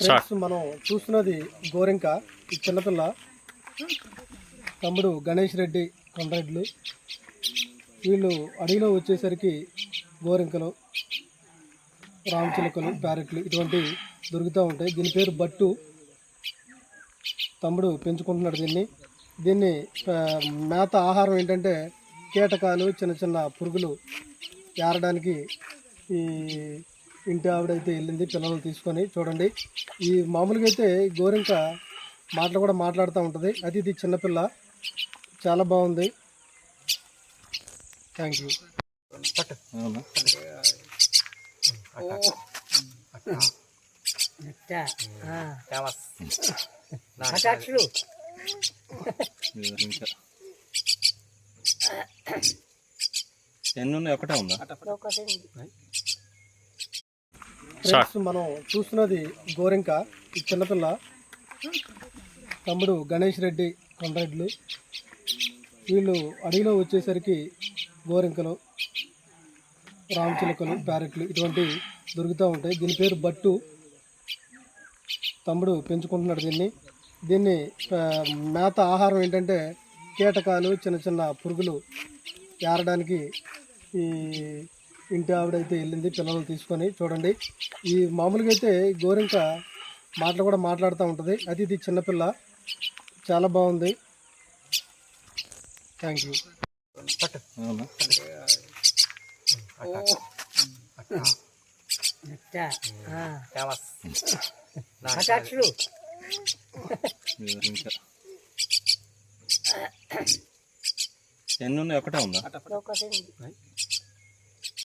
Friends మనం చూస్తున్నది గోరింక ఈ చిన్నపిల్ల తమ్ముడు గణేష్ రెడ్డి కొండ్రెడ్లు వీళ్ళు అడవిలో వచ్చేసరికి గోరింకలు రామచిలుకలు ప్యారెట్లు ఇటువంటి దొరుకుతూ ఉంటాయి. దీని పేరు బట్టు. తమ్ముడు పెంచుకుంటున్నాడు దీన్ని. దీన్ని మేత ఆహారం ఏంటంటే కీటకాలు చిన్న చిన్న పురుగులు ఏరడానికి ఈ ఇంటి ఆవిడైతే వెళ్ళింది పిల్లలు తీసుకొని చూడండి. ఈ మామూలుగా అయితే గోరింక మాటలు కూడా మాట్లాడుతూ ఉంటుంది. అది ఇది చిన్నపిల్ల. చాలా బాగుంది. Thank you. ఎన్ని ఉన్నాయి ఒకటే ఉందా? ఫ్రెండ్స్ మనం చూస్తున్నది గోరింక ఈ చిన్నపిల్ల తమ్ముడు గణేష్ రెడ్డి కొండరెడ్లు. వీళ్ళు అడవిలో వచ్చేసరికి గోరింకలు రామచిలుకలు ప్యారెట్లు ఇటువంటి దొరుకుతూ ఉంటాయి. దీని పేరు బట్టు. తమ్ముడు పెంచుకుంటున్నాడు దీన్ని. దీన్ని మేత ఆహారం ఏంటంటే కీటకాలు చిన్న చిన్న పురుగులు ఏరడానికి ఈ ఇంటి ఆవిడైతే వెళ్ళింది పిల్లలు తీసుకొని చూడండి. ఈ మామూలుగా అయితే గోరింక మాటలు కూడా మాట్లాడుతూ ఉంటుంది. అది ఇది చిన్నపిల్ల చాలా బాగుంది. థ్యాంక్ యూ ఎన్ని ఉన్నాయి? ఒకటే ఉందా? ఒకటి